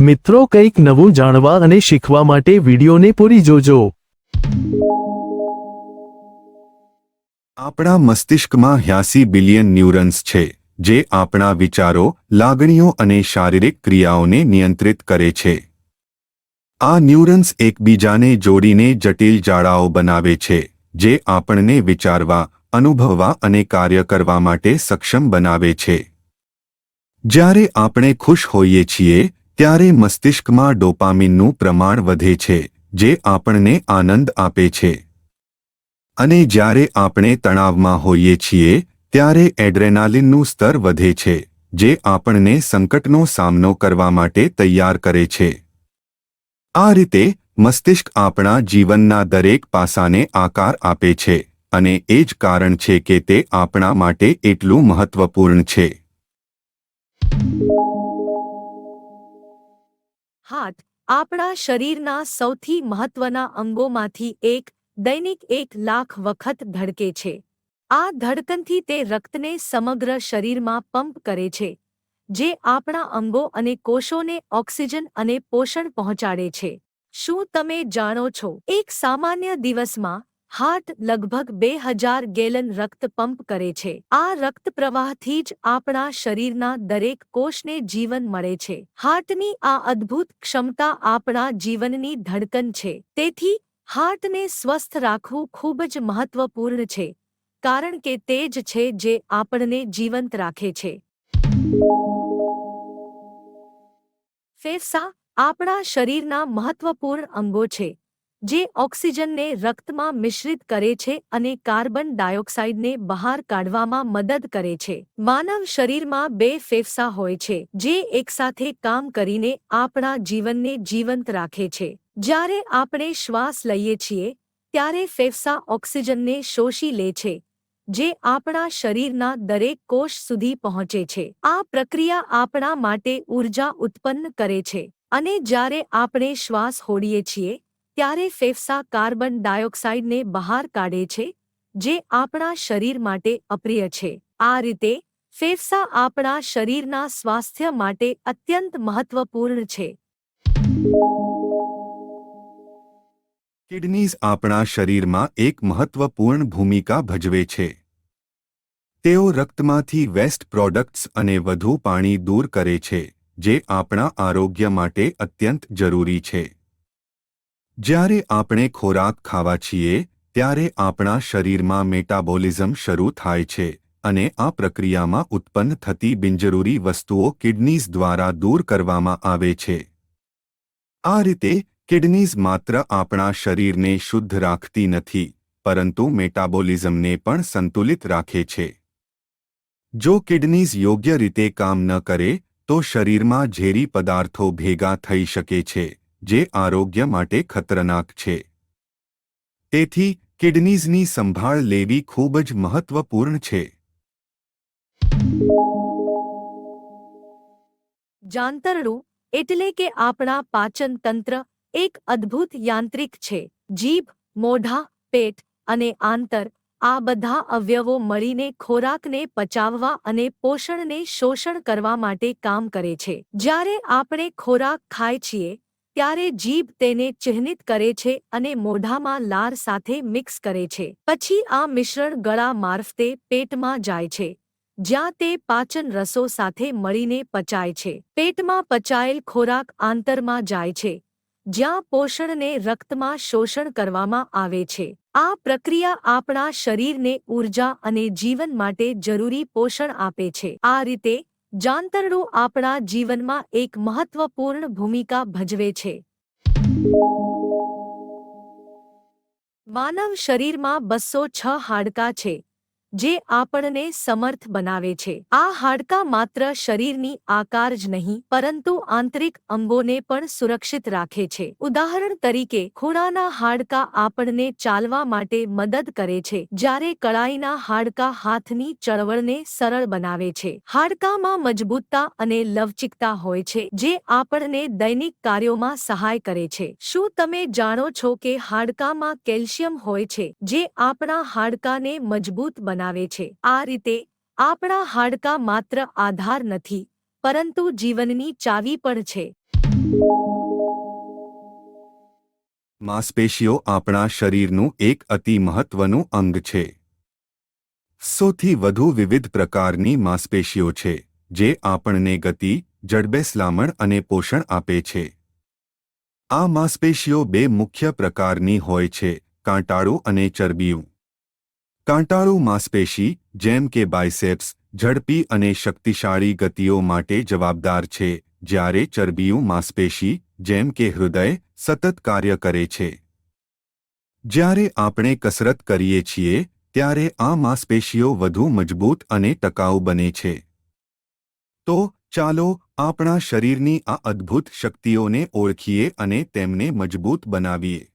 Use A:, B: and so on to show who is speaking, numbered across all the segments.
A: મિત્રો કંઈક નવું જાણવા અને શીખવા માટે વિડીયોને પૂરી જોજો.
B: આપણા મસ્તિષ્કમાં હ્યાસી બિલિયન ન્યુરન્સ છે, જે આપણા વિચારો, લાગણીઓ અને શારીરિક ક્રિયાઓને નિયંત્રિત કરે છે. આ ન્યુરન્સ એકબીજાને જોડીને જટિલ જાળાઓ બનાવે છે, જે આપણને વિચારવા, અનુભવવા અને કાર્ય કરવા માટે સક્ષમ બનાવે છે. જ્યારે આપણે ખુશ હોઈએ છીએ ત્યારે મસ્તિષ્કમાં ડોપામિનનું પ્રમાણ વધે છે, જે આપણને આનંદ આપે છે. અને જ્યારે આપણે તણાવમાં હોઈએ છીએ, ત્યારે એડ્રેનાલિનનું સ્તર વધે છે, જે આપણને સંકટનો સામનો કરવા માટે તૈયાર કરે છે. આ રીતે, મસ્તિષ્ક આપણા જીવનના દરેક પાસાને આકાર આપે છે, અને એ જ કારણ છે કે તે આપણા માટે એટલું મહત્વપૂર્ણ છે.
C: હાથ આપણા શરીરના સૌથી મહત્વના અંગોમાંથી એક, દૈનિક એક લાખ વખત ધડકે છે. આ ધડકનથી તે રક્તને સમગ્ર શરીરમાં પંપ કરે છે, જે આપણા અંગો અને કોષોને ઓક્સિજન અને પોષણ પહોંચાડે છે. શું તમે જાણો છો? એક સામાન્ય દિવસમાં હાર્ટ લગભગ બે હજાર ગેલન રક્ત પંપ કરે છે. આ રક્ત પ્રવાહથી જ આપણા શરીરના દરેક કોષને જીવન મળે છે. હાર્ટની આ અદ્ભુત ક્ષમતા આપણા જીવનની ધડકન છે. તેથી, હાર્ટને સ્વસ્થ રાખવું ખૂબ જ મહત્વપૂર્ણ છે, કારણ કે તે જ છે જે આપણને જીવંત રાખે છે. ફેફસા આપણા શરીરના મહત્વપૂર્ણ અંગો છે. જે ઓક્સિજનને રક્તમાં મિશ્રિત કરે છે અને કાર્બન ડાયોક્સાઇડને બહાર કાઢવામાં મદદ કરે છે. માનવ શરીરમાં બે ફેફસા હોય છે, જે એકસાથે કામ કરીને આપણા જીવનને જીવંત રાખે છે. જ્યારે આપણે શ્વાસ લઈએ છીએ, ત્યારે ફેફસા ઓક્સિજનને શોષી લે છે, જે આપણા શરીરના દરેક કોષ સુધી પહોંચે છે. આ પ્રક્રિયા આપણા માટે ઊર્જા ઉત્પન્ન કરે છે, અને જ્યારે આપણે શ્વાસ હોડીએ છીએ ત્યારે ફેફસા કાર્બન ડાયોક્સાઇડને બહાર કાઢે છે, જે આપણા શરીર માટે અપ્રિય છે. આ રીતે, ફેફસા આપણા શરીરના સ્વાસ્થ્ય માટે અત્યંત મહત્વપૂર્ણ છે.
B: કિડનીઝ આપણા શરીરમાં એક મહત્વપૂર્ણ ભૂમિકા ભજવે છે. તેઓ રક્તમાંથી વેસ્ટ પ્રોડક્ટ્સ અને વધુ પાણી દૂર કરે છે, જે આપણા આરોગ્ય માટે અત્યંત જરૂરી છે. જ્યારે આપણે ખોરાક ખાવા છીએ, ત્યારે આપણા શરીરમાં મેટાબોલિઝમ શરૂ થાય છે અને આ પ્રક્રિયામાં ઉત્પન્ન થતી બિનજરૂરી વસ્તુઓ કિડનીઝ દ્વારા દૂર કરવામાં આવે છે. આ રીતે, કિડનીઝ માત્ર આપણા શરીરને શુદ્ધ રાખતી નથી, પરંતુ મેટાબોલિઝમને પણ સંતુલિત રાખે છે. જો કિડનીઝ યોગ્ય રીતે કામ ન કરે, તો શરીરમાં ઝેરી પદાર્થો ભેગા થઈ શકે છે. જે આરોગ્ય માટે ખતરનાક છે. તેથી, કિડનીઝની સંભાળ લેવી ખૂબ જ મહત્વપૂર્ણ છે.
C: જાંતરડું એટલે કે આપણા પાચન તંત્ર એક અદ્ભુત યાંત્રિક છે. જીભ, મોઢા, પેટ અને આંતર આ બધા અવયવો મળીને ખોરાકને પચાવવા અને પોષણને શોષણ કરવા માટે કામ કરે છે. જ્યારે આપણે ખોરાક ખાય છીએ ત્યારે જીભ તેને ચિહ્નિત કરે છે અને મોઢામાં લાર સાથે મિક્સ કરે છે. પછી આ મિશ્રણ ગળા મારફતે પેટમાં જાય છે, જ્યાં તે પાચન રસો સાથે મળીને પચાય છે. પેટમાં પચાયેલ ખોરાક આંતરમાં જાય છે, જ્યાં પોષણને રક્તમાં શોષણ કરવામાં આવે છે. આ પ્રક્રિયા આપણા શરીરને ઊર્જા અને જીવન માટે જરૂરી પોષણ આપે છે. આ રીતે જાંતરડું આપણા જીવનમાં એક મહત્વપૂર્ણ ભૂમિકા ભજવે છે. માનવ શરીરમાં બસો છ હાડકાં છે. જે આપણને સમર્થ બનાવે છે. આ હાડકાં માત્ર શરીરની આકાર જ નહીં, પરંતુ આંતરિક અંગોને પણ સુરક્ષિત રાખે છે. ઉદાહરણ તરીકે, ખૂણાના હાડકાં આપણને ચાલવા માટે મદદ કરે છે, જ્યારે કળાઈના હાડકાં હાથની ચળવળને સરળ બનાવે છે. હાડકાંમાં મજબૂતતા અને લવચિકતા હોય છે, જે આપણને દૈનિક કાર્યોમાં સહાય કરે છે. શું તમે જાણો છો કે હાડકામાં કેલ્શિયમ હોય છે, જે આપણા હાડકાને મજબૂત બનાવે છે. આ રીતે, આપણા હાડકાં માત્ર આધાર નથી, પરંતુ જીવનની ચાવી પણ છે.
B: માંસપેશીઓ આપણા શરીરનું એક અતિ મહત્વનું અંગ છે. સૌથી વધુ વિવિધ પ્રકારની માંસપેશીઓ છે, જે આપણને ગતિ, જડબેસલામણ અને પોષણ આપે છે. આ માંસપેશીઓ બે મુખ્ય પ્રકારની હોય છે, કાંટાળું અને ચરબીયું. કાંટાળું માંસપેશી, જેમ કે બાયસેપ્સ ઝડપી અને શક્તિશાળી ગતિઓ માટે જવાબદાર છે, જ્યારે ચરબીયું માંસપેશી, જેમ કે હૃદય, સતત કાર્ય કરે છે. જ્યારે આપણે કસરત કરીએ છીએ, ત્યારે આ માંસપેશીઓ વધુ મજબૂત અને ટકાઉ બને છે. તો, ચાલો આપણા શરીરની આ અદ્ભુત શક્તિઓને ઓળખીએ અને તેમને મજબૂત બનાવીએ.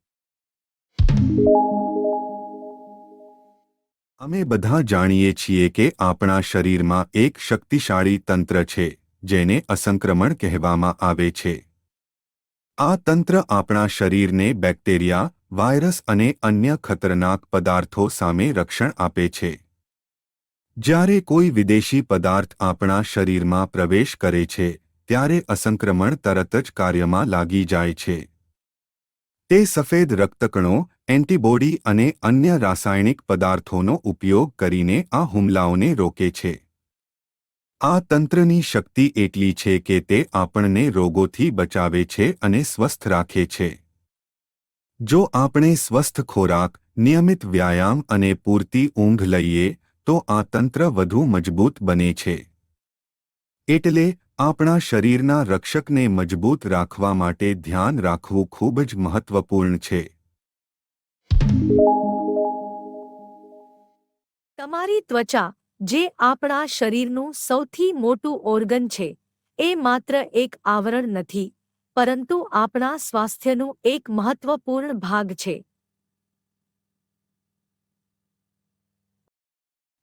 B: અમે બધા જાણીએ છીએ કે આપણા શરીરમાં એક શક્તિશાળી તંત્ર છે, જેને અસંક્રમણ કહેવામાં આવે છે. આ તંત્ર આપણા શરીરને બેક્ટેરિયા, વાયરસ અને અન્ય ખતરનાક પદાર્થો સામે રક્ષણ આપે છે. જ્યારે કોઈ વિદેશી પદાર્થ આપણા શરીરમાં પ્રવેશ કરે છે, ત્યારે અસંક્રમણ તરત જ કાર્યમાં લાગી જાય છે. તે સફેદ રક્તકણો એન્ટીબોડી અને અન્ય રાસાયણિક પદાર્થોનો ઉપયોગ કરીને આ હુમલાઓને રોકે છે. આ તંત્રની શક્તિ એટલી છે કે તે આપણને રોગોથી બચાવે છે અને સ્વસ્થ રાખે છે. જો આપણે સ્વસ્થ ખોરાક, નિયમિત વ્યાયામ અને પૂરતી ઊંઘ લઈએ, તો આ તંત્ર વધુ મજબૂત બને છે. એટલે આપણા શરીરના રક્ષકને મજબૂત રાખવા માટે ધ્યાન રાખવું ખૂબ જ મહત્વપૂર્ણ છે.
C: તમારી ત્વચા, જે આપણા શરીરનું સૌથી મોટું ઓર્ગન છે, એ માત્ર એક આવરણ નથી, પરંતુ આપણા સ્વાસ્થ્યનું એક મહત્વપૂર્ણ ભાગ છે.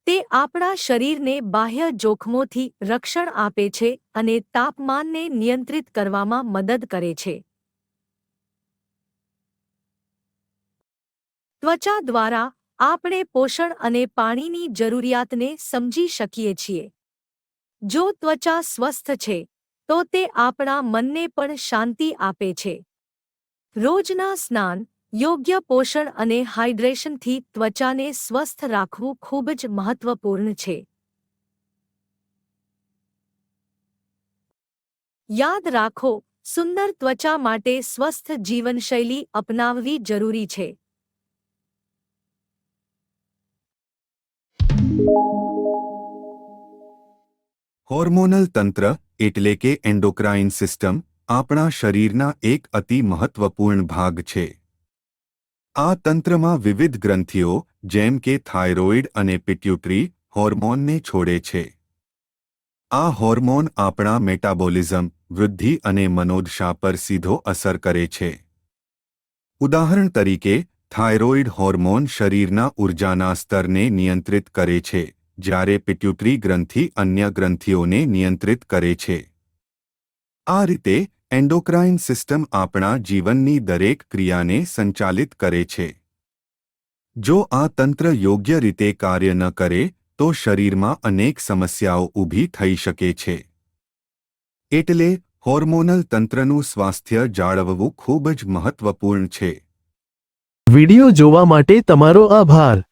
C: તે આપણા શરીરને બાહ્ય જોખમોથી રક્ષણ આપે છે અને તાપમાનને નિયંત્રિત કરવામાં મદદ કરે છે. ત્વચા દ્વારા આપણે પોષણ અને પાણીની જરૂરિયાતને સમજી શકીએ છીએ. જો ત્વચા સ્વસ્થ છે, તો તે આપણા મનને પણ શાંતિ આપે છે. રોજના સ્નાન, યોગ્ય પોષણ અને હાઇડ્રેશનથી ત્વચાને સ્વસ્થ રાખવું ખૂબ જ મહત્વપૂર્ણ છે. યાદ રાખો, સુંદર ત્વચા માટે સ્વસ્થ જીવનશૈલી અપનાવવી જરૂરી છે.
B: હોર્મોનલ તંત્ર એટલે કે એન્ડોક્રાઇન સિસ્ટમ આપણા શરીરના એક અતિ મહત્વપૂર્ણ ભાગ છે. આ તંત્રમાં વિવિધ ગ્રંથિઓ જેમ કે થાઇરોઇડ અને પિટ્યુટરી હોર્મોનને છોડે છે. આ હોર્મોન આપણા મેટાબોલિઝમ, વૃદ્ધિ અને મનોદશા પર સીધો અસર કરે છે. ઉદાહરણ તરીકે થાઇરોઇડ હોર્મોન શરીરના ઊર્જાના સ્તરને નિયંત્રિત કરે છે, જ્યારે પિટ્યુટરી ગ્રંથિ અન્ય ગ્રંથિઓને નિયંત્રિત કરે છે. આ રીતે, એન્ડોક્રાઇન સિસ્ટમ આપણા જીવનની દરેક ક્રિયાને સંચાલિત કરે છે. જો આ તંત્ર યોગ્ય રીતે કાર્ય ન કરે, તો શરીરમાં અનેક સમસ્યાઓ ઊભી થઈ શકે છે. એટલે, હોર્મોનલ તંત્રનું સ્વાસ્થ્ય જાળવવું ખૂબ જ મહત્વપૂર્ણ છે.
A: વિડિયો જોવા માટે તમારો આભાર.